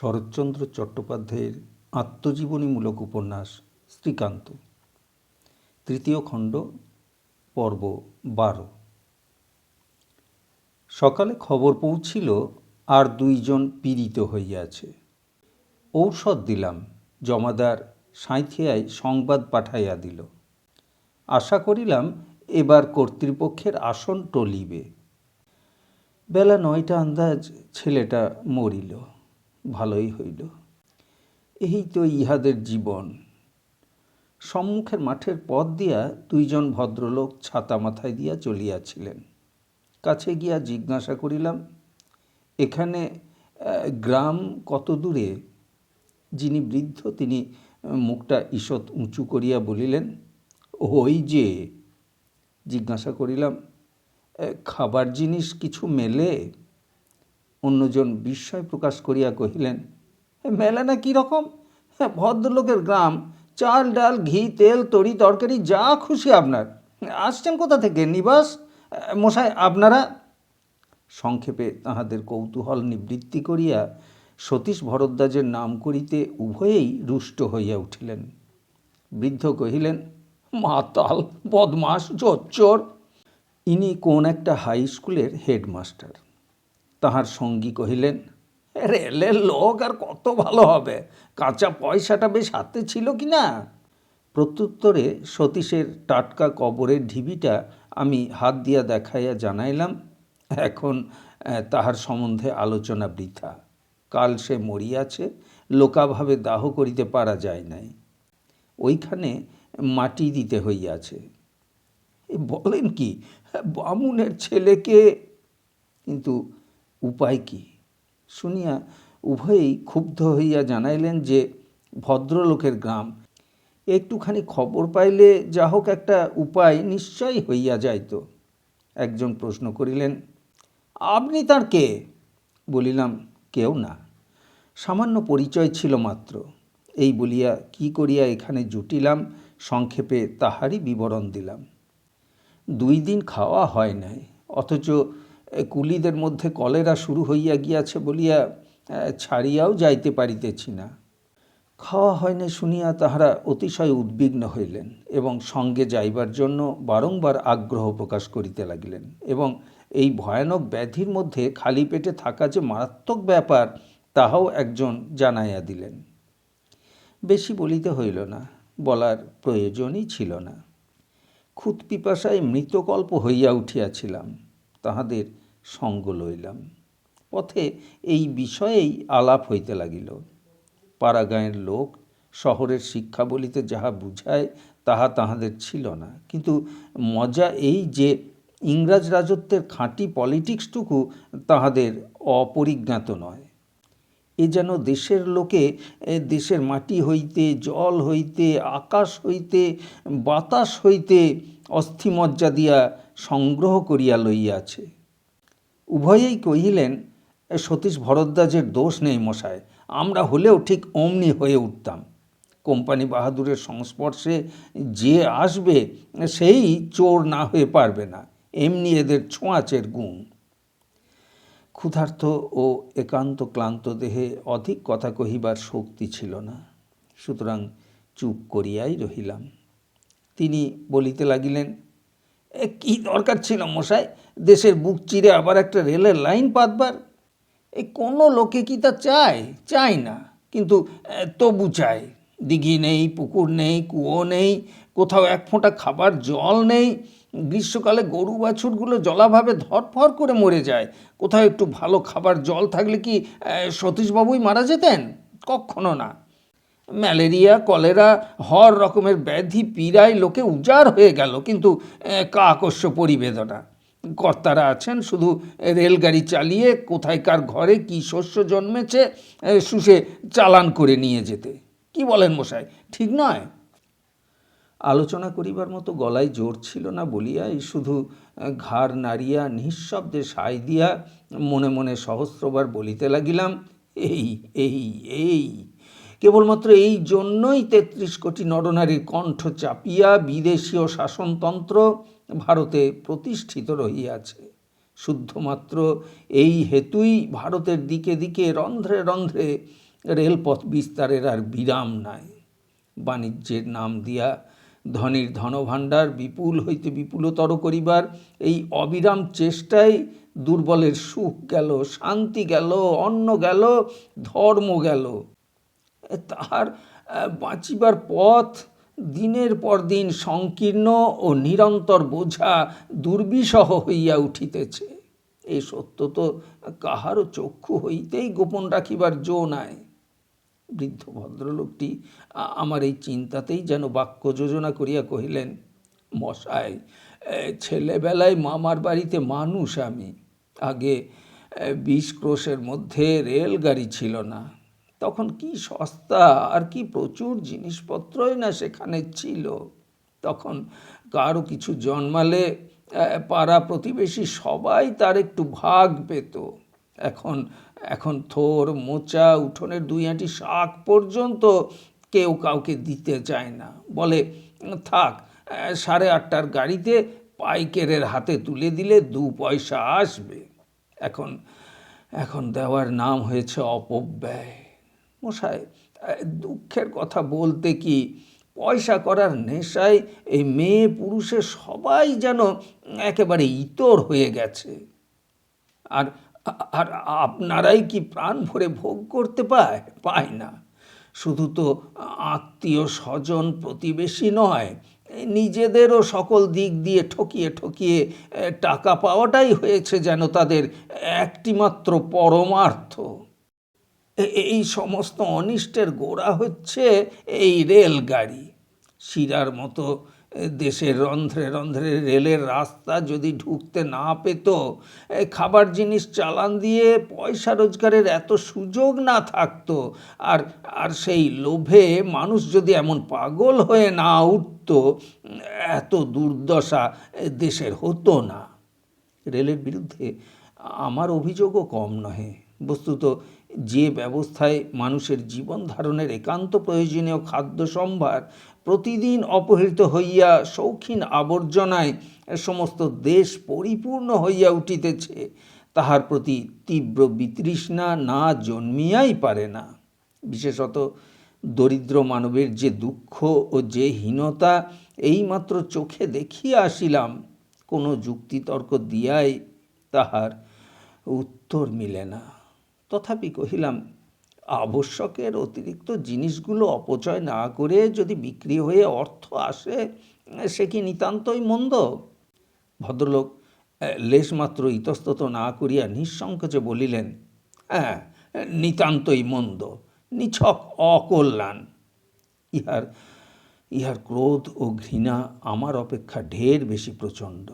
শরৎচন্দ্র চট্টোপাধ্যায়ের আত্মজীবনীমূলক উপন্যাস শ্রীকান্ত। তৃতীয় খণ্ড, পর্ব বারো। সকালে খবর পৌঁছিল, আর দুইজন পীড়িত হইয়াছে। ঔষধ দিলাম, জমাদার সাঁথিয়ায় সংবাদ পাঠাইয়া দিল। আশা করিলাম, এবার কর্তৃপক্ষের আসন টলিবে। বেলা নয়টা আন্দাজ ছেলেটা মরিল। ভালোই হইল। এই তো ইহাদের জীবন। সম্মুখের মাঠের পথ দিয়া দুইজন ভদ্রলোক ছাতা মাথায় দিয়া চলিয়াছিলেন। কাছে গিয়া জিজ্ঞাসা করিলাম, এখানে গ্রাম কত দূরে? যিনি বৃদ্ধ তিনি মুখটা ঈষৎ উঁচু করিয়া বলিলেন, ওই যে। জিজ্ঞাসা করিলাম খাবার জিনিস কিছু মেলে? অন্যজন বিস্ময় প্রকাশ করিয়া কহিলেন "এ, মেলে না কীরকম হ্যাঁ ভদ্রলোকের গ্রাম চাল ডাল ঘি তেল তরি তরকারি যা খুশি আপনার। আসছেন কোথা থেকে নিবাস? মশাই আপনারা? সংক্ষেপে তাহাদের কৌতূহল নিবৃত্তি করিয়া সতীশ ভরদ্বাজের নাম করিতে উভয়েই রুষ্ট হইয়া উঠিলেন। বৃদ্ধ কহিলেন মাতাল বদমাস জোচ্চোর। ইনি কোন একটা হাই স্কুলের হেডমাস্টার। তাহার সঙ্গী কহিলেন রেলের লোক আর কত ভালো হবে? কাঁচা পয়সাটা বেশ হাতে ছিল কি না? প্রত্যুত্তরে সতীশের টাটকা কবরের ঢিবিটা আমি হাত দিয়া দেখাইয়া জানাইলাম, এখন তাহার সম্বন্ধে আলোচনা বৃথা। কাল সে মরিয়াছে, লোকাভাবে দাহ করিতে পারা যায় নাই। ওইখানে মাটি দিতে হইয়াছে। বলেন কি, বামুনের ছেলেকে? কিন্তু উপায় কি? শুনিয়া উভয়েই ক্ষুব্ধ হইয়া জানাইলেন যে, ভদ্রলোকের গ্রাম, একটুখানি খবর পাইলে যা হোক একটা উপায় নিশ্চয়ই হইয়া যাইত। একজন প্রশ্ন করিলেন, আপনি তার কে? বলিলাম, কেউ না। সামান্য পরিচয় ছিল মাত্র এই বলিয়া কি করিয়া এখানে জুটিলাম, সংক্ষেপে তাহারই বিবরণ দিলাম। দুই দিন খাওয়া হয় নাই, অথচ কুলিদের মধ্যে কলেরা শুরু হইয়া গিয়াছে বলিয়া ছাড়িয়াও যাইতে পারিতেছি না। খাওয়া হয় না শুনিয়া তাহারা অতিশয় উদ্বিগ্ন হইলেন এবং সঙ্গে যাইবার জন্য বারংবার আগ্রহ প্রকাশ করিতে লাগিলেন এবং এই ভয়ানক ব্যাধির মধ্যে খালি পেটে থাকা যে মারাত্মক ব্যাপার, তাহাও একজন জানাইয়া দিলেন। বেশি বলিতে হইল না, বলার প্রয়োজনই ছিল না। খুদ পিপাসায় মৃতকল্প হইয়া উঠিয়াছিলাম, তাহাদের সঙ্গ লইলাম। পথে এই বিষয়েই আলাপ হইতে লাগিল। পাড়াগাঁয়ের লোক শহরের শিক্ষা বলিতে যাহা বুঝায়, তাহা তাহাদের ছিল না। কিন্তু মজা এই যে ইংরাজ রাজত্বের খাঁটি পলিটিক্সটুকু তাহাদের অপরিজ্ঞাত নয়। এ যেন দেশের লোকে দেশের মাটি হইতে, জল হইতে, আকাশ হইতে, বাতাস হইতে অস্থিমজ্জা দিয়া সংগ্রহ করিয়া লইয়াছে। উভয়েই কহিলেন সতীশ ভরদ্বাজের দোষ নেই মশায়, আমরা হলেও ঠিক অমনি হয়ে উঠতাম। কোম্পানি বাহাদুরের সংস্পর্শে যে আসবে, সেই চোর না হয়ে পারবে না, এমনি এদের ছোঁয়াচের গুণ। ক্ষুধার্ত ও একান্ত ক্লান্ত দেহে অধিক কথা কহিবার শক্তি ছিল না। সুতরাং চুপ করিয়াই রহিলাম। তিনি বলিতে লাগিলেন কি দরকার ছিল মশাই দেশের বুক চিরে আবার একটা রেলের লাইন পাতবার। এই কোনো লোকে কি তা চায়? চায় না। কিন্তু তবু চায়। দিঘি নেই, পুকুর নেই, কুয়ো নেই, কোথাও এক ফোঁটা খাবার জল নেই। গ্রীষ্মকালে গরু বাছুরগুলো জলাভাবে ধরফর করে মরে যায়। কোথাও একটু ভালো খাবার জল থাকলে কি সতীশবাবুই মারা যেতেন? কখনো না। ম্যালেরিয়া, কলেরা, হর রকমের ব্যাধি পীড়ায় লোকে উজাড় হয়ে গেল। কিন্তু কাকস্য পরিবেদনা। কর্তারা আছেন, শুধু রেলগাড়ি চালিয়ে কোথায় কার ঘরে কি শস্য জন্মেছে শুষে চালান করে নিয়ে যেতে। কি বলেন মশাই, ঠিক নয়? আলোচনা করিবার মতো গলায় জোর ছিল না বলিয়াই শুধু ঘাড় নাড়িয়া নিঃশব্দে সায় দিয়া মনে মনে সহস্রবার বলিতে লাগিলাম, এই এই এই। কেবলমাত্র এই জন্যই তেত্রিশ কোটি নরনারীর কণ্ঠ চাপিয়া বিদেশীয় শাসনতন্ত্র ভারতে প্রতিষ্ঠিত রহিয়াছে। শুদ্ধমাত্র এই হেতুই ভারতের দিকে দিকে, রন্ধ্রে রন্ধ্রে রেলপথ বিস্তারের আর বিরাম নাই। বাণিজ্যের নাম দিয়া ধনীর ধনভাণ্ডার বিপুল হইতে বিপুলতর করিবার এই অবিরাম চেষ্টায় দুর্বলের সুখ গেল, শান্তি গেল, অন্ন গেল, ধর্ম গেল। তাহার বাঁচিবার পথ দিনের পর দিন সংকীর্ণ ও নিরন্তর বোঝা দুর্বিষহ হইয়া উঠিতেছে। এই সত্য তো কাহারও চক্ষু হইতেই গোপন রাখিবার জো নাই। বৃদ্ধ ভদ্রলোকটি আমার এই চিন্তাতেই যেন বাক্য যোজনা করিয়া কহিলেন, মশাই ছেলেবেলায় মামার বাড়িতে মানুষ আমি। আগে বিশ ক্রোশের মধ্যে রেলগাড়ি ছিল না। তখন কি সস্তা আর কি প্রচুর জিনিসপত্রই না সেখানে ছিল। তখন কারও কিছু জন্মালে পাড়া প্রতিবেশী সবাই তার একটু ভাগ পেত। এখন এখন থোর, মোচা, উঠোনের দুই আঁটি শাক পর্যন্ত কেউ কাউকে দিতে চায় না। বলে, থাক সাড়ে আটটার গাড়িতে পাইকেরের হাতে তুলে দিলে দু পয়সা আসবে। এখন এখন দেওয়ার নাম হয়েছে অপব্যয়। মশাই দুঃখের কথা বলতে কি? পয়সা করার নেশায় এই মেয়ে পুরুষের সবাই যেন একেবারে ইতর হয়ে গেছে। আর আর আপনারাই কি প্রাণ ভরে ভোগ করতে পায় পায় না? শুধু তো আত্মীয় স্বজন প্রতিবেশী নয়, নিজেদেরও সকল দিক দিয়ে ঠকিয়ে ঠকিয়ে টাকা পাওয়াটাই হয়েছে যেন তাদের একটিমাত্র পরমার্থ। এই সমস্ত অনিষ্টের গোড়া হচ্ছে এই রেলগাড়ি। শিরার মতো দেশের রন্ধ্রে রন্ধ্রে রেলের রাস্তা যদি ঢুকতে না পেত খাবার জিনিস চালান দিয়ে পয়সা রোজগারের এত সুযোগ না থাকতো, আর আর সেই লোভে মানুষ যদি এমন পাগল হয়ে না উঠতো, এত দুর্দশা দেশের হতো না। রেলের বিরুদ্ধে আমার অভিযোগও কম নহে। বস্তুত যে ব্যবস্থায় মানুষের জীবন ধারণের একান্ত প্রয়োজনীয় খাদ্য সম্ভার প্রতিদিন অপহৃত হইয়া শৌখিন আবর্জনায় সমস্ত দেশ পরিপূর্ণ হইয়া উঠিতেছে, তাহার প্রতি তীব্র বিতৃষ্ণা না জন্মিয়াই পারে না। বিশেষত দরিদ্র মানবের যে দুঃখ ও যে হীনতা, এইমাত্র চোখে দেখিয়া আসিলাম, কোনো যুক্তিতর্ক দিয়াই তাহার উত্তর মিলে না। তথাপি কহিলাম, আবশ্যকের অতিরিক্ত জিনিসগুলো অপচয় না করে যদি বিক্রি হয়ে অর্থ আসে, সে কি নিতান্তই মন্দ? ভদ্রলোক লেশমাত্র ইতস্তত না করিয়া নিঃসংকোচে বলিলেন হ্যাঁ নিতান্তই মন্দ, নিছক অকল্যাণ। ইহার ইহার ক্রোধ ও ঘৃণা আমার অপেক্ষা ঢের বেশি প্রচণ্ড।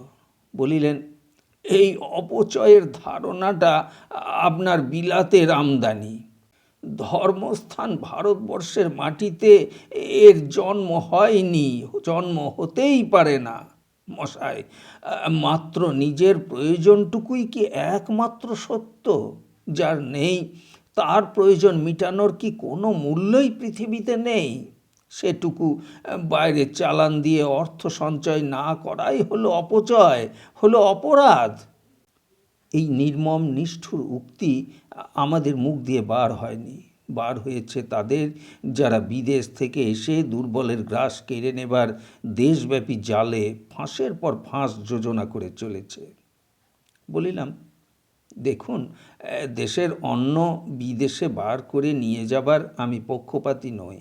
বলিলেন এই অপচয়ের ধারণাটা আপনার বিলাতের আমদানি। ধর্মস্থান ভারতবর্ষের মাটিতে এর জন্ম হয়নি, জন্ম হতেই পারে না, মশাই। মাত্র নিজের প্রয়োজনটুকুই কি একমাত্র সত্য? যার নেই, তার প্রয়োজন মিটানোর কি কোনো মূল্যই পৃথিবীতে নেই? সেটুকু বাইরে চালান দিয়ে অর্থ সঞ্চয় না করাই হলো অপচয়, হলো অপরাধ। এই নির্মম, নিষ্ঠুর উক্তি আমাদের মুখ দিয়ে বার হয়নি। বার হয়েছে তাদের যারা বিদেশ থেকে এসে দুর্বলের গ্রাস কেড়ে নেবার দেশব্যাপী জালে ফাঁসের পর ফাঁস যোজনা করে চলেছে। বলিলাম, দেখুন দেশের অন্য বিদেশে বার করে নিয়ে যাবার আমি পক্ষপাতী নই।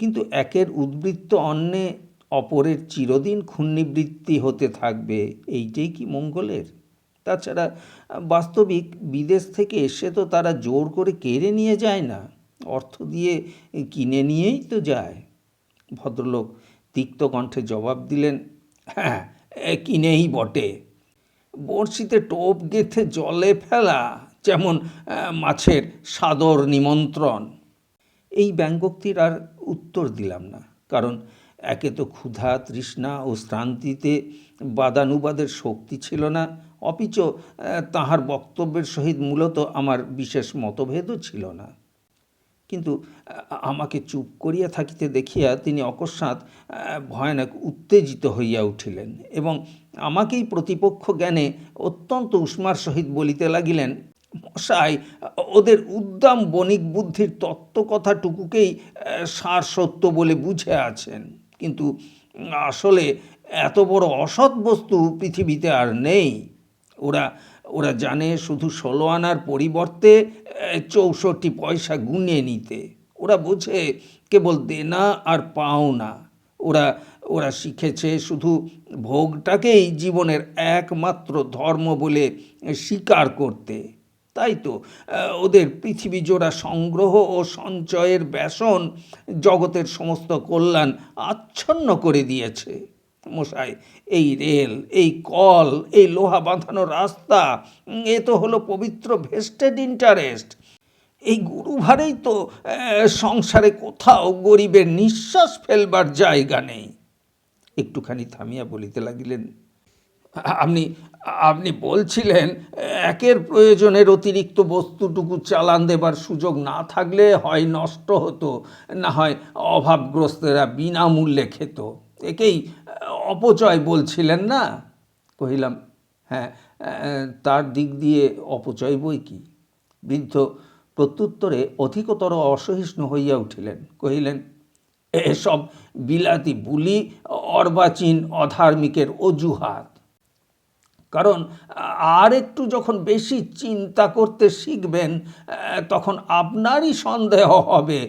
কিন্তু একের উদ্বৃত্ত অন্নে অপরের চিরদিন ক্ষুণ্ণিবৃত্তি হতে থাকবে। এইটাই কি মঙ্গলের? তাছাড়া, বাস্তবিক বিদেশ থেকে এসে তো তারা জোর করে কেড়ে নিয়ে যায় না। অর্থ দিয়ে কিনে নিয়েই তো যায়। ভদ্রলোক তিক্ত কণ্ঠে জবাব দিলেন হ্যাঁ কিনেই বটে। বড়শিতে টোপ গেঁথে জলে ফেলা, যেমন মাছের সাদর নিমন্ত্রণ। এই ব্যঙ্গোক্তির আর উত্তর দিলাম না। কারণ একে তো ক্ষুধা, তৃষ্ণা ও শ্রান্তিতে বাদানুবাদের শক্তি ছিল না, অপিচ তাহার বক্তব্যের সহিত মূলত আমার বিশেষ মতভেদও ছিল না। কিন্তু আমাকে চুপ করিয়া থাকিতে দেখিয়া তিনি অকস্মাৎ ভয়ানক উত্তেজিত হইয়া উঠিলেন এবং আমাকেই প্রতিপক্ষ জ্ঞানে অত্যন্ত উষ্মার সহিত বলিতে লাগিলেন মশাই, ওদের উদ্দাম বণিক বুদ্ধির তত্ত্বকথাটুকুকেই সার সত্য বলে বুঝে আছেন। কিন্তু আসলে এত বড় অসৎ বস্তু পৃথিবীতে আর নেই। ওরা ওরা জানে শুধু ষোলো আনার পরিবর্তে চৌষট্টি পয়সা গুনিয়ে নিতে। ওরা বোঝে কেবল দেনা আর পাওনা। ওরা ওরা শিখেছে শুধু ভোগটাকেই জীবনের একমাত্র ধর্ম বলে স্বীকার করতে। তাই তো? ওদের পৃথিবী জোড়া সংগ্রহ ও সঞ্চয়ের ব্যসন জগতের সমস্ত কল্যাণ আচ্ছন্ন করে দিয়েছে। মশাই, এই রেল, এই কল, এই লোহা বাঁধানো রাস্তা এ তো হলো পবিত্র ভেস্টেড ইন্টারেস্ট এই গুরুভারেই তো সংসারে কোথাও গরিবের নিঃশ্বাস ফেলবার জায়গা নেই। একটুখানি থামিয়া বলিতে লাগিলেন আপনি আপনি বলছিলেন, একের প্রয়োজনের অতিরিক্ত বস্তুটুকু চালান দেবার সুযোগ না থাকলে হয় নষ্ট হতো, না হয় অভাবগ্রস্তরা বিনামূল্যে খেত। একেই অপচয় বলছিলেন না? কহিলাম হ্যাঁ তার দিক দিয়ে অপচয় বই কি? বৃদ্ধ প্রত্যুত্তরে অধিকতর অসহিষ্ণু হইয়া উঠিলেন। কহিলেন এসব বিলাতি বুলি অর্বাচীন অধার্মিকের অজুহাত। কারণ আর একটু যখন বেশি চিন্তা করতে শিখবেন তখন আপনারই সন্দেহ হবে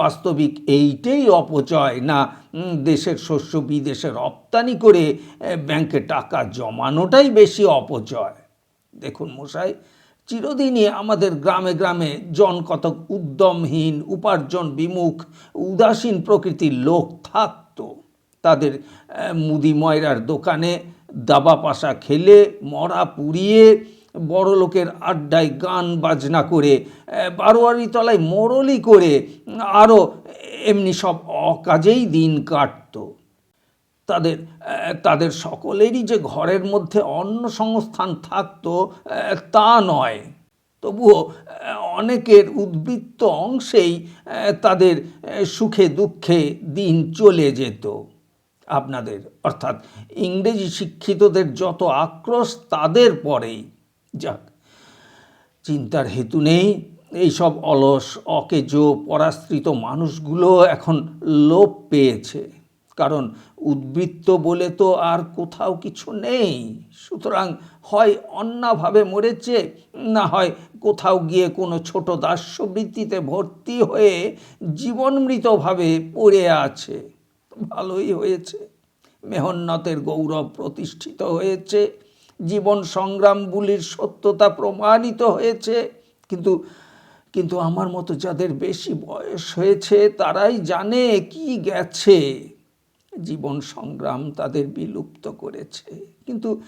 বাস্তবিক এইটাই অপচয় না দেশের শস্য বিদেশে রপ্তানি করে ব্যাংকে টাকা জমানোটাই বেশি অপচয়। দেখুন মশাই, চিরদিনই আমাদের গ্রামে গ্রামে জন কতক উদ্যমহীন, উপার্জন বিমুখ, উদাসীন প্রকৃতির লোক থাকতো। তাদের মুদি ময়রার দোকানে দাবা পাশা খেলে, মরা পুড়িয়ে বড় লোকের আড্ডায় গান বাজনা করে বারোয়ারি তলায় মোড়লি করে আরও এমনি সব অকাজেই দিন কাটতো। তাদের তাদের সকলেরই যে ঘরের মধ্যে অন্ন সংস্থান থাকতো তা নয়। তবুও অনেকের উদ্বৃত্ত অংশেই তাদের সুখে দুঃখে দিন চলে যেত। আপনাদের, অর্থাৎ ইংরেজি শিক্ষিতদের যত আক্রোশ, তাদের পরেই যাক। চিন্তার হেতু নেই, এইসব অলস, অকেজো, পরাশ্রিত মানুষগুলো এখন লোপ পেয়েছে। কারণ উদ্বৃত্ত বলে তো আর কোথাও কিছু নেই। সুতরাং হয় অন্যভাবে মরেছে, না হয় কোথাও গিয়ে কোনো ছোট দাস্যবৃত্তিতে ভর্তি হয়ে জীবনমৃতভাবে পড়ে আছে। ভালোই হয়েছে। মেহন্নতের গৌরব প্রতিষ্ঠিত হয়েছে। জীবন সংগ্রামগুলির সত্যতা প্রমাণিত হয়েছে। কিন্তু কিন্তু আমার মতো যাদের বেশি বয়স হয়েছে, তারাই জানে কি গেছে। জীবন সংগ্রাম তাদের বিলুপ্ত করেছে। কিন্তু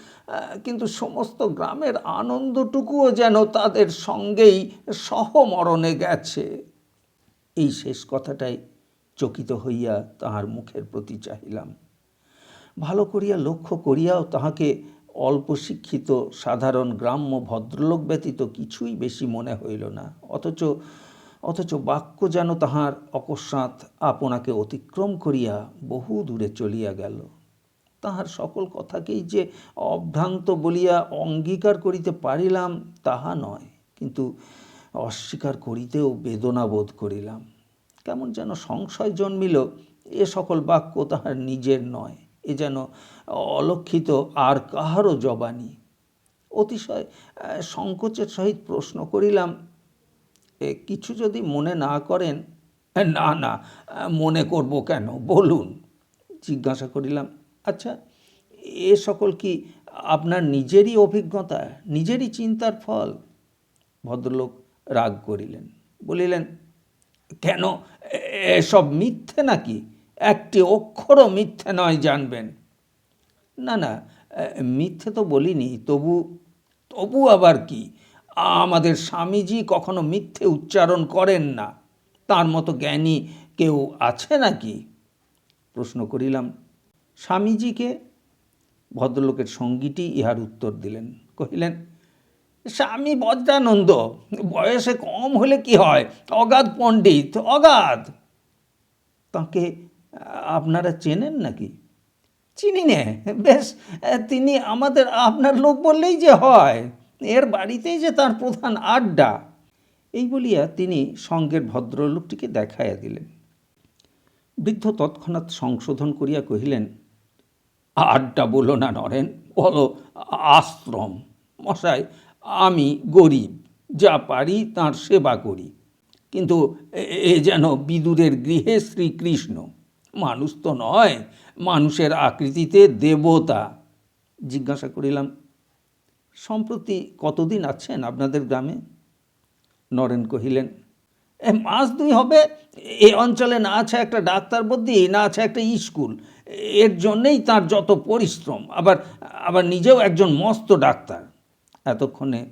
কিন্তু সমস্ত গ্রামের আনন্দটুকুও যেন তাদের সঙ্গেই সহমরণে গেছে। এই শেষ কথাটাই চকিত হইয়া তাহার মুখের প্রতি চাহিলাম। ভালো করিয়া লক্ষ্য করিয়াও তাহাকে অল্প শিক্ষিত, সাধারণ গ্রাম্য ভদ্রলোক ব্যতীত কিছুই বেশি মনে হইল না। অথচ অথচ বাক্য যেন তাহার অকস্মাৎ আপনাকে অতিক্রম করিয়া বহু দূরে চলিয়া গেল। তাহার সকল কথাকেই যে অভ্রান্ত বলিয়া অঙ্গীকার করিতে পারিলাম, তাহা নয়। কিন্তু অস্বীকার করিতেও বেদনা বোধ করিলাম। কেমন যেন সংশয় জন্মিল এ সকল বাক্য তাহার নিজের নয়। এ যেন অলক্ষিত আর কাহারও জবানি। অতিশয় সংকোচের সহিত প্রশ্ন করিলাম কিছু যদি মনে না করেন? না না, মনে করব কেন? বলুন। জিজ্ঞাসা করিলাম আচ্ছা এ সকল কি আপনার নিজেরই অভিজ্ঞতা, নিজেরই চিন্তার ফল? ভদ্রলোক রাগ করিলেন, বলিলেন কেন? এসব মিথ্যে নাকি? একটি অক্ষরও মিথ্যে নয় জানবেন। না না মিথ্যে তো বলিনি, তবু তবু আবার কি? আমাদের স্বামীজি কখনো মিথ্যে উচ্চারণ করেন না। তার মতো জ্ঞানী কেউ আছে নাকি? প্রশ্ন করিলাম। স্বামীজিকে ভদ্রলোকের সঙ্গীটি ইহার উত্তর দিলেন। কহিলেন স্বামী বজ্রানন্দ, বয়সে কম হলে কি হয়? অগাধ পণ্ডিত, অগাধ। তাকে, আপনারা চেনেন নাকি? চিনি নে বেশ, তিনি আমাদের, আপনার লোক বললেই যে হয়। এর বাড়িতেই যে তার প্রধান আড্ডা। এই বলিয়া তিনি সঙ্গের ভদ্রলোকটিকে দেখাইয়া দিলেন। বৃদ্ধ তৎক্ষণাৎ সংশোধন করিয়া কহিলেন, আড্ডা বলো না নরেন, বলো আশ্রম। মশাই আমি গরিব যা পারি তার সেবা করি। কিন্তু এ- যেন বিদুরের গৃহে শ্রীকৃষ্ণ। মানুষ তো নয় মানুষের আকৃতিতে দেবতা। জিজ্ঞাসা করিলাম সম্প্রতি কতদিন আছেন আপনাদের গ্রামে? নরেন কহিলেন "এ, মাস দুই হবে এ অঞ্চলে না আছে একটা ডাক্তার বদ্যি না আছে একটা স্কুল। এর জন্যেই তার যত পরিশ্রম আবার আবার নিজেও একজন মস্ত ডাক্তার। এতক্ষণে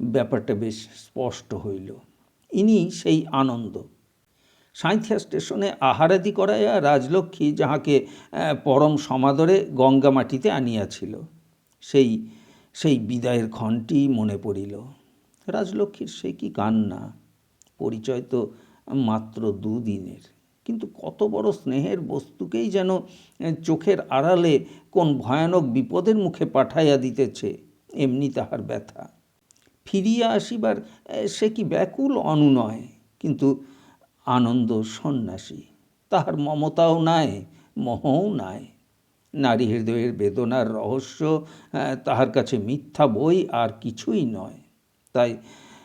ব্যাপারটা বেশ স্পষ্ট হইল। ইনি সেই আনন্দ। সাঁইথিয়া স্টেশনে আহারাদি করাইয়া রাজলক্ষ্মী যাহাকে পরম সমাদরে গঙ্গা মাটিতে আনিয়াছিল। সেই সেই বিদায়ের ক্ষণটি মনে পড়িল। রাজলক্ষ্মীর সে কি কান্না? পরিচয় তো মাত্র দুদিনের। কিন্তু কত বড় স্নেহের বস্তুকেই যেন চোখের আড়ালে কোন ভয়ানক বিপদের মুখে পাঠাইয়া দিতেছে। এমনি তাহার ব্যথা। ফিরিয়া আসিবার সে কি ব্যাকুল অনুনয়? কিন্তু আনন্দ সন্ন্যাসী, তাহার মমতাও নাই, মোহও নাই। নারী হৃদয়ের বেদনার রহস্য তাহার কাছে মিথ্যা বই আর কিছুই নয়। তাই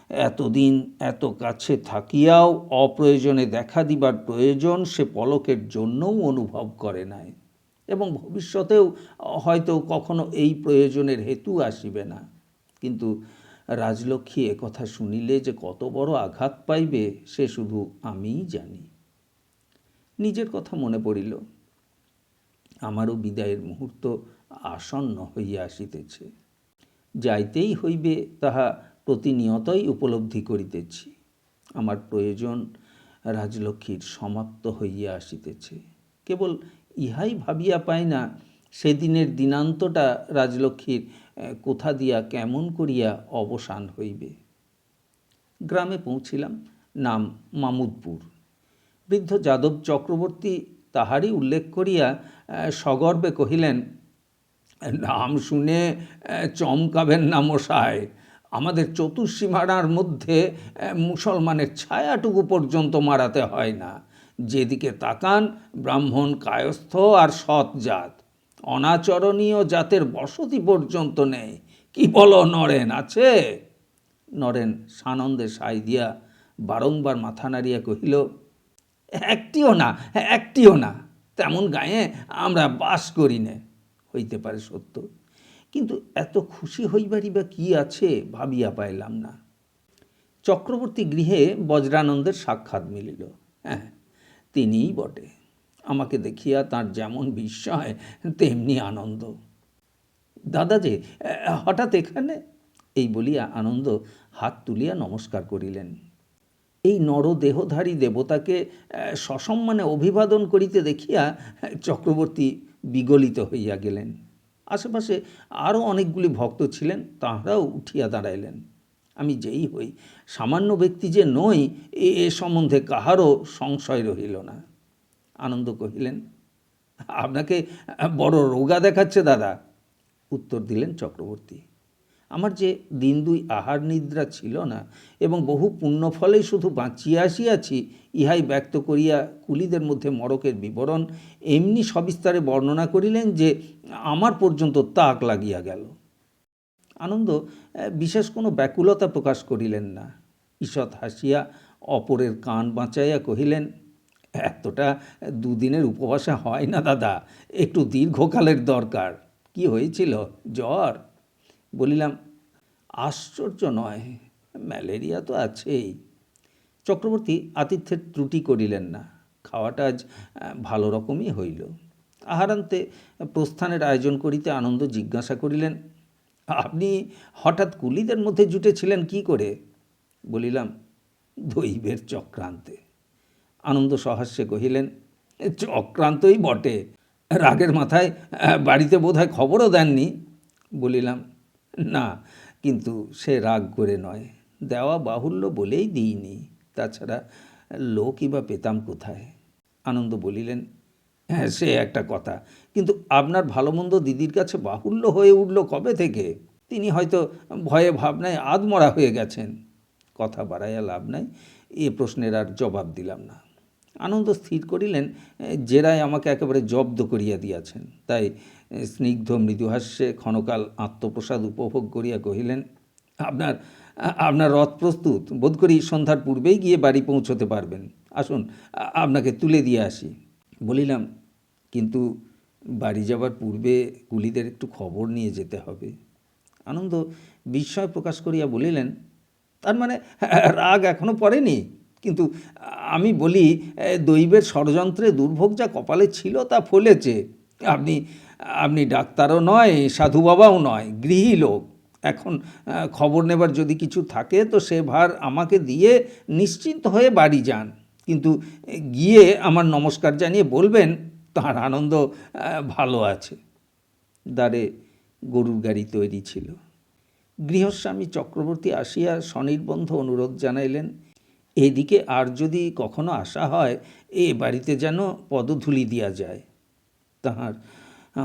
এতদিন এত কাছে থাকিয়াও অপ্রয়োজনে দেখা দিবার প্রয়োজন সে পলকের জন্যও অনুভব করে নাই। এবং ভবিষ্যতেও হয়তো কখনো এই প্রয়োজনের হেতু আসিবে না। কিন্তু রাজলক্ষ্মী একথা শুনিলে যে কত বড় আঘাত পাইবে, সে শুধু আমিই জানি। নিজের কথা মনে পড়িল। আমারও বিদায়ের মুহূর্ত আসন্ন হইয়া আসিতেছে। যাইতেই হইবে, তাহা প্রতিনিয়তই উপলব্ধি করিতেছি। আমার প্রয়োজন রাজলক্ষ্মীর সমাপ্ত হইয়া আসিতেছে। কেবল ইহাই ভাবিয়া পাই না সেদিনের দিনান্তটা রাজলক্ষ্মীর কোথা দিয়া কেমন করিয়া অবসান হইবে। গ্রামে পৌঁছিলাম, নাম মামুদপুর। বৃদ্ধ যাদব চক্রবর্তী তাহারই উল্লেখ করিয়া সগর্বে কহিলেন, নাম শুনে চমকাবেন না মশাই আমাদের চতুর্সীমানার মধ্যে মুসলমানের ছায়াটুকু পর্যন্ত মারাতে হয় না। যেদিকে তাকান ব্রাহ্মণ কায়স্থ আর সৎ জাত। অনাচরণীয় জাতের বসতি পর্যন্ত নেই। কি বলো নরেন, আছে? নরেন সানন্দে সাই দিয়া বারংবার মাথা নাড়িয়া কহিল, একটিও না একটিও না, তেমন গায়ে আমরা বাস করি নে। হইতে পারে সত্য। কিন্তু এত খুশি হইবারই বা কি আছে ভাবিয়া পাইলাম না। চক্রবর্তী গৃহে বজ্রানন্দের সাক্ষাৎ মিলিল। হ্যাঁ তিনিই বটে। আমাকে দেখিয়া তার যেমন বিস্ময়, তেমনি আনন্দ। দাদা যে হঠাৎ এখানে? এই বলিয়া আনন্দ হাত তুলিয়া নমস্কার করিলেন। এই নরদেহধারী দেবতাকে, সসম্মানে অভিবাদন করিতে দেখিয়া চক্রবর্তী বিগলিত হইয়া গেলেন। আশেপাশে আরও অনেকগুলি ভক্ত ছিলেন, তাহারাও উঠিয়া দাঁড়াইলেন। আমি যেই হই, সামান্য ব্যক্তি যে নই, এ সম্বন্ধে কাহারও সংশয় রহিল না। আনন্দ কহিলেন, আপনাকে বড় রোগা দেখাচ্ছে দাদা। উত্তর দিলেন চক্রবর্তী, আমার যে দিন দুই আহার নিদ্রা ছিল না, এবং বহু পুণ্যফলেই শুধু বাঁচিয়া আসিয়াছি, ইহাই ব্যক্ত করিয়া কুলিদের মধ্যে মরকের বিবরণ এমনি সবিস্তারে বর্ণনা করিলেন যে আমার পর্যন্ত তাক লাগিয়া গেল। আনন্দ বিশেষ কোনো ব্যাকুলতা প্রকাশ করিলেন না। ঈষৎ হাসিয়া অপরের কান বাঁচাইয়া কহিলেন, এতটা দুদিনের উপবাসে হয় না দাদা, একটু দীর্ঘকালের দরকার। কি হয়েছিল? জ্বর? বলিলাম, আশ্চর্য নয়, ম্যালেরিয়া তো আছেই। চক্রবর্তী আতিথ্যের ত্রুটি করিলেন না। খাওয়াটা আজ ভালো রকমই হইল। আহারান্তে প্রস্থানের আয়োজন করিতে আনন্দ জিজ্ঞাসা করিলেন আপনি হঠাৎ কুলিদের মধ্যে জুটেছিলেন কি করে? বলিলাম, দৈবের চক্রান্তে। আনন্দ সহাস্যে কহিলেন, চক্রান্তই বটে। রাগের মাথায় বাড়িতে বোধহয় খবরও দেননি। বলিলাম, না, কিন্তু সে রাগ করে নয়। দেওয়া বাহুল্য বলেই দিইনি। তাছাড়া লোকই বা পেতাম কোথায়? আনন্দ বলিলেন হ্যাঁ সে একটা কথা। কিন্তু আপনার ভালো মন্দ দিদির কাছে বাহুল্য হয়ে উঠল কবে থেকে? তিনি হয়তো ভয়ে ভাবনায় আধমরা হয়ে গেছেন। কথা বাড়াইয়া লাভ নাই, এ প্রশ্নের আর জবাব দিলাম না। আনন্দ স্থির করিলেন, জেরায় আমাকে একেবারে জব্দ করিয়া দিয়াছেন। তাই স্নিগ্ধ মৃদুহাস্যে ক্ষণকাল আত্মপ্রসাদ উপভোগ করিয়া কহিলেন, আপনার আপনার রথ প্রস্তুত। বোধ করি সন্ধ্যার পূর্বেই গিয়ে বাড়ি পৌঁছতে পারবেন। আসুন, আপনাকে তুলে দিয়ে আসি। বলিলাম, কিন্তু বাড়ি যাবার পূর্বে কুলিদের একটু খবর নিয়ে যেতে হবে। আনন্দ বিস্ময় প্রকাশ করিয়া বলিলেন, তার মানে রাগ এখনও পড়েনি? কিন্তু আমি বলি, দৈবের ষড়যন্ত্রে দুর্ভোগ যা কপালে ছিল তা ফলেছে। আপনি আপনি ডাক্তারও নয়, সাধু বাবাও নয়, গৃহী লোক। এখন খবর নেবার যদি কিছু থাকে, তো সে ভার আমাকে দিয়ে নিশ্চিন্ত হয়ে বাড়ি যান। কিন্তু গিয়ে আমার নমস্কার জানিয়ে বলবেন, তার আনন্দ ভালো আছে। দ্বারে গরুর গাড়ি তৈরি ছিল। গৃহস্বামী চক্রবর্তী আসিয়া স্বনির্বন্ধ অনুরোধ জানাইলেন, এদিকে আর যদি কখনো আসা হয়, এ বাড়িতে যেন পদধূলি দিয়া যায়। তাহার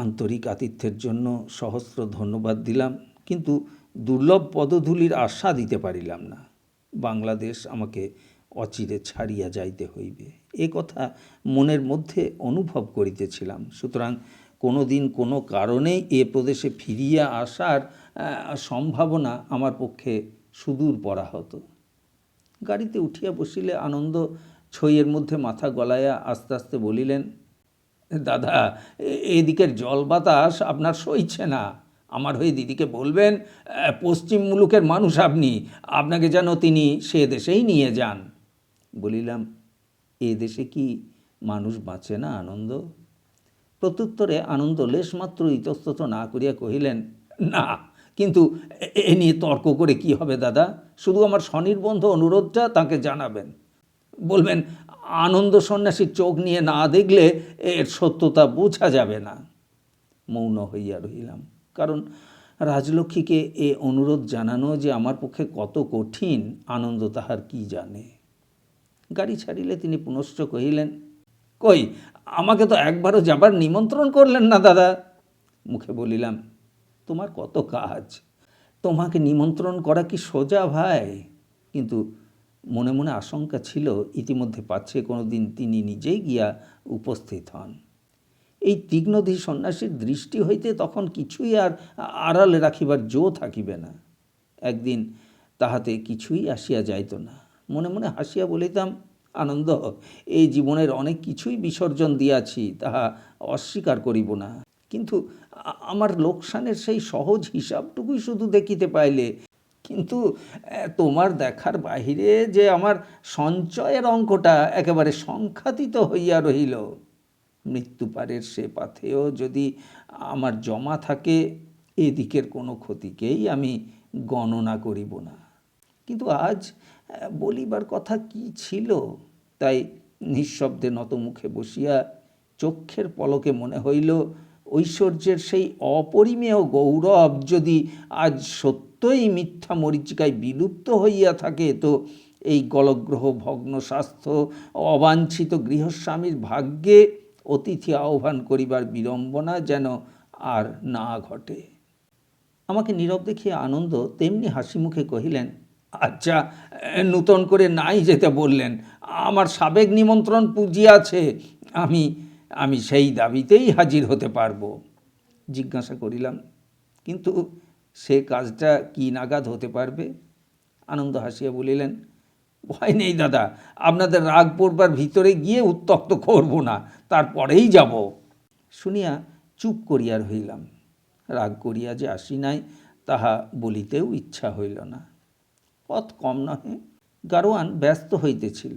আন্তরিক আতিথ্যের জন্য সহস্র ধন্যবাদ দিলাম, কিন্তু দুর্লভ পদধূলির আশা দিতে পারিলাম না। বাংলাদেশ আমাকে অচিরে ছাড়িয়া যাইতে হইবে। এ কথা মনের মধ্যে অনুভব করিতেছিলাম। সুতরাং কোনো দিন কোনো কারণেই এ প্রদেশে ফিরিয়া আসার সম্ভাবনা আমার পক্ষে সুদূর পড়া হতো গাড়িতে উঠিয়া বসিলে আনন্দ ছইয়ের মধ্যে মাথা গলাইয়া আস্তে আস্তে বলিলেন, দাদা এদিকের জল বাতাস আপনার সইছে না। আমার হয়ে দিদিকে বলবেন পশ্চিম মুলুকের মানুষ আপনি। আপনাকে যেন তিনি সে দেশেই নিয়ে যান। বলিলাম, এ দেশে কি মানুষ বাঁচে না আনন্দ? প্রত্যুত্তরে আনন্দ লেশমাত্র ইতস্তত না করিয়া কহিলেন, না, কিন্তু এ- নিয়ে তর্ক করে কি হবে দাদা? শুধু আমার স্বনির্বন্ধ অনুরোধটা তাকে জানাবেন। বলবেন, আনন্দ সন্ন্যাসীর চোখ নিয়ে না দেখলে এর সত্যতা বোঝা যাবে না। মৌন হইয়া রহিলাম, কারণ রাজলক্ষ্মীকে এ অনুরোধ জানানো যে আমার পক্ষে কত কঠিন, আনন্দ তাহার কি জানে? গাড়ি ছাড়িলে তিনি পুনশ্চ কহিলেন, কই, আমাকে তো একবারও যাবার নিমন্ত্রণ করলেন না দাদা? মুখে বলিলাম, তোমার কত কাজ? তোমাকে নিমন্ত্রণ করা কি সোজা ভাই? কিন্তু মনে মনে আশঙ্কা ছিল, ইতিমধ্যে পাচ্ছে কোনো দিন তিনি নিজেই গিয়া উপস্থিত হন। এই তীক্ষ্ণধী সন্ন্যাসীর দৃষ্টি হইতে তখন কিছুই আর আড়ালে রাখিবার জো থাকিবে না। একদিন তাহাতে কিছুই আসিয়া যাইত না। মনে মনে হাসিয়া বলিতাম, আনন্দ, এই জীবনের অনেক কিছুই বিসর্জন দিয়াছি, তাহা অস্বীকার করিব না। কিন্তু আমার লোকসানের সেই সহজ হিসাবটুকুই শুধু দেখিতে পাইলে। কিন্তু তোমার দেখার বাহিরে যে আমার সঞ্চয়ের অঙ্কটা একেবারে সংখ্যাতীত হইয়া রহিল। মৃত্যুপারের সে পাথেও যদি আমার জমা থাকে, এদিকের কোনো ক্ষতিকেই আমি গণনা করিব না। কিন্তু আজ বলিবার কথা কি ছিল? তাই নিঃশব্দে নতমুখে বসিয়া চক্ষের পলকে মনে হইল, ঐশ্বর্যের সেই অপরিমেয় গৌরব যদি আজ সত্যই মিথ্যা মরিচিকায় বিলুপ্ত হইয়া থাকে, তো এই গলগ্রহ, ভগ্ন স্বাস্থ্য, অবাঞ্ছিত গৃহস্বামীর ভাগ্যে অতিথি আহ্বান করিবার বিড়ম্বনা যেন আর না ঘটে। আমাকে নীরব দেখিয়ে আনন্দ তেমনি হাসি মুখে কহিলেন আচ্ছা নূতন করে নাই যেতে বললেন। আমার সাবেক নিমন্ত্রণ পুঁজি আছে, আমি আমি সেই দাবিতেই হাজির হতে পারব। জিজ্ঞাসা করিলাম, কিন্তু সে কাজটা কি নাগাদ হতে পারবে? আনন্দ হাসিয়া বলিলেন, ভয় নেই দাদা, আপনাদের রাগ পড়বার ভিতরে গিয়ে উত্তক্ত করব না, তারপরেই যাব। শুনিয়া চুপ করিয়া রহিলাম। রাগ করিয়া যে আসি নাই, তাহা বলিতেও ইচ্ছা হইল না। পথ কম নহে। গারোয়ান ব্যস্ত হইতেছিল।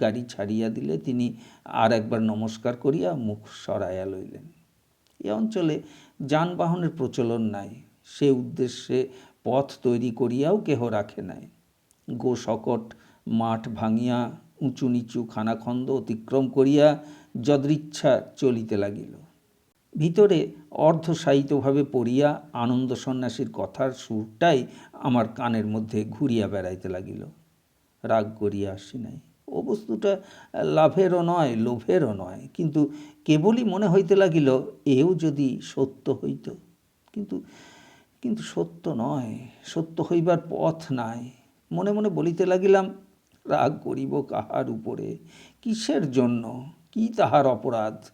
গাড়ি ছাড়িয়া দিলে তিনি আর একবার নমস্কার করিয়া মুখ সরাইয়া লইলেন। এ অঞ্চলে যানবাহনের প্রচলন নাই। সে উদ্দেশ্যে পথ তৈরি করিয়াও কেহ রাখে নাই। গো শকট মাঠ ভাঙিয়া উঁচু নিচু খানাখন্দ অতিক্রম করিয়া যদৃচ্ছা চলিতে লাগিল। ভিতরে অর্ধসাহিতভাবে পড়িয়া আনন্দ সন্ন্যাসীর কথার সুরটাই আমার কানের মধ্যে ঘুরিয়া বেড়াইতে লাগিল। রাগ করিয়া আসি নাই। ও বস্তুটা লাভেরও নয়, লোভেরও নয়, কিন্তু কেবলই মনে হইতে লাগিল এও যদি সত্য হইত। কিন্তু কিন্তু সত্য নয়, সত্য হইবার পথ নাই। মনে মনে বলিতে লাগিলাম, রাগ করিব কাহার উপরে? কিসের জন্য? কি তাহার অপরাধ?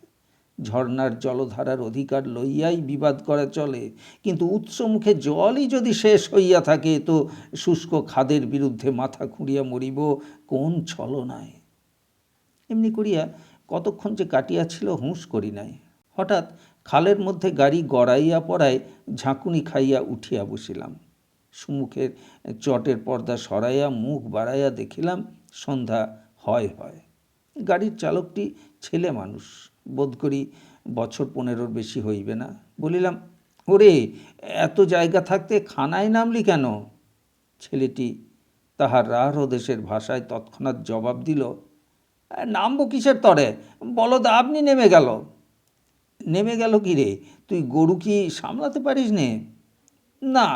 ঝর্ণার জলধারার অধিকার লইয়াই বিবাদ করা চলে। কিন্তু উৎসমুখে জলই যদি শেষ হইয়া থাকে, তো শুষ্ক খাদের বিরুদ্ধে মাথা খুঁড়িয়া মরিব কোন ছলনায়? এমনি করিয়া কতক্ষণ যে কাটিয়াছিল হুঁশ করি নাই। হঠাৎ খালের মধ্যে গাড়ি গড়াইয়া পড়ায় ঝাঁকুনি খাইয়া উঠিয়া বসিলাম। সুমুখের চটের পর্দা সরাইয়া মুখ বাড়াইয়া দেখিলাম, সন্ধ্যা হয় হয়। গাড়ির চালকটি ছেলে মানুষ। বোধ করি বছর পনেরোর বেশি হইবে না। বলিলাম, ওরে, এত জায়গা থাকতে খানায় নামলি কেন? ছেলেটি তাহার রাঢ় দেশের ভাষায় তৎক্ষণাৎ জবাব দিল, নামবো কিসের তরে? বলদ আপনি নেমে গেল। নেমে গেল কি রে? তুই গরু কি সামলাতে পারিস নে? না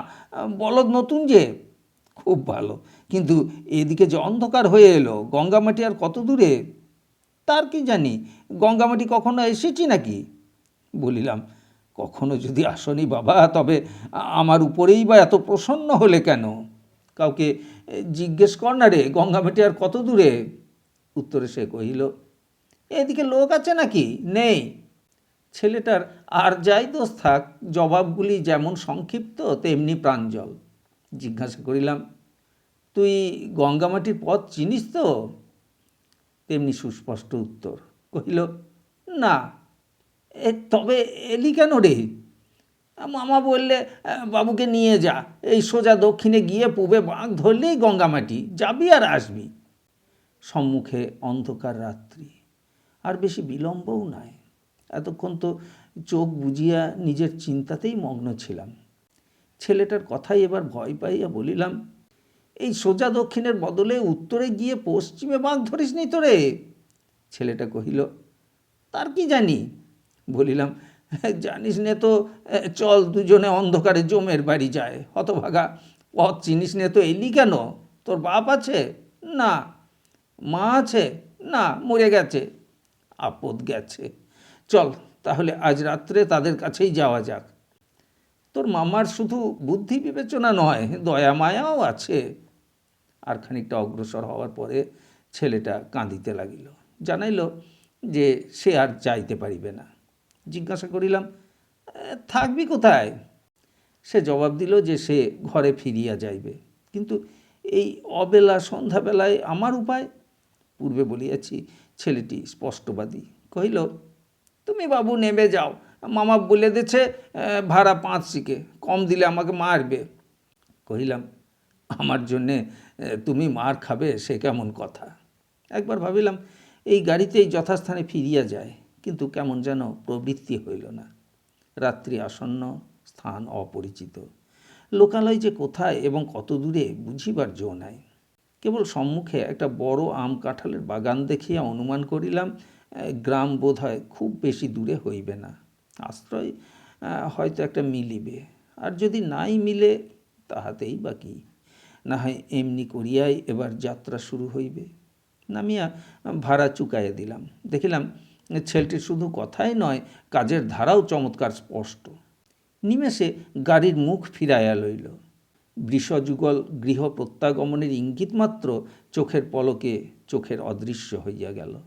বলদ নতুন যে। খুব ভালো, কিন্তু এদিকে যে অন্ধকার হয়ে এলো গঙ্গামাটি আর কত দূরে? তার কি জানি গঙ্গামাটি কখনো এসেছি নাকি? বলিলাম, কখনো যদি আসনি বাবা, তবে আমার উপরেই বা এত প্রসন্ন হলে কেন? কাউকে জিজ্ঞেস কর না রে গঙ্গামাটি আর কত দূরে? উত্তরে সে কহিল, এদিকে লোক আছে নাকি? নেই। ছেলেটার আর যাই দোষ থাক, জবাবগুলি যেমন সংক্ষিপ্ত, তেমনি প্রাঞ্জল। জিজ্ঞাসা করিলাম, তুই গঙ্গামাটির পথ চিনিস তো? তেমনি সুস্পষ্ট উত্তর কহিল, না, এ তবে এলি কেন রে? মামা বললে, বাবুকে নিয়ে যা, এই সোজা দক্ষিণে গিয়ে পূবে বাঁক ধরলেই গঙ্গামাটি, যাবি আর আসবি। সম্মুখে অন্ধকার রাত্রি, আর বেশি বিলম্বও নাই এতক্ষণ তো চোখ বুজিয়া নিজের চিন্তাতেই মগ্ন ছিলাম। ছেলেটার কথাই এবার ভয় পাইয়া বলিলাম, এই সোজা দক্ষিণের বদলে উত্তরে গিয়ে পশ্চিমে বাঁক ধরিস নি তোরে ছেলেটা কহিল, তার কি জানি? বলিলাম, জানিস নে তো, চল দুজনে অন্ধকারে জমের বাড়ি যায়, হতভাগা। পথ চিনিস নে তো এলি কেন? তোর বাপ আছে? না। মা আছে? না, মরে গেছে। আপদ গেছে। চল, তাহলে আজ রাত্রে তাদের কাছেই যাওয়া যাক। তোর মামার শুধু বুদ্ধি বিবেচনা নয়, দয়া মায়াও আছে। আর খানিকটা অগ্রসর হওয়ার পরে ছেলেটা কাঁদিতে লাগিল। জানাইল যে সে আর যাইতে পারিবে না। জিজ্ঞাসা করিলাম থাকবি কোথায়? সে জবাব দিল যে সে ঘরে ফিরিয়া যাইবে। কিন্তু এই অবেলা সন্ধ্যাবেলায় আমার উপায়? পূর্বে বলিয়াছি, ছেলেটি স্পষ্টবাদী কহিল, তুমি বাবু নেমে যাও। মামা বলে দিচ্ছে ভাড়া পাঁচ শিকে কম দিলে আমাকে মারবে। কহিলাম, আমার জন্যে তুমি মার খাবে, সে কেমন কথা? একবার ভাবিলাম এই গাড়িতেই যথাস্থানে ফিরিয়া যায়, কিন্তু কেমন যেন প্রবৃত্তি হইল না। রাত্রি আসন্ন, স্থান অপরিচিত। লোকালয় যে কোথায় এবং কত দূরে বুঝিবার জো নাই। কেবল সম্মুখে একটা বড় আম কাঁঠালের বাগান দেখিয়া অনুমান করিলাম গ্রাম বোধ হয় খুব বেশি দূরে হইবে না। আশ্রয় হয়তো একটা মিলিবে। আর যদি নাই মিলে, তাহাতেই বা কি? না হয় এমনি করিয়াই এবার যাত্রা শুরু হইবে। নামিয়া ভাড়া চুকাইয়ে দিলাম। দেখিলাম ছেলেটি শুধু কথাই নয়, কাজের ধারাও চমৎকার স্পষ্ট। নিমেষে গাড়ির মুখ ফিরাইয়া লইল। বৃষযুগল গৃহ প্রত্যাগমনের ইঙ্গিত মাত্র চোখের পলকে চোখের অদৃশ্য হইয়া গেল।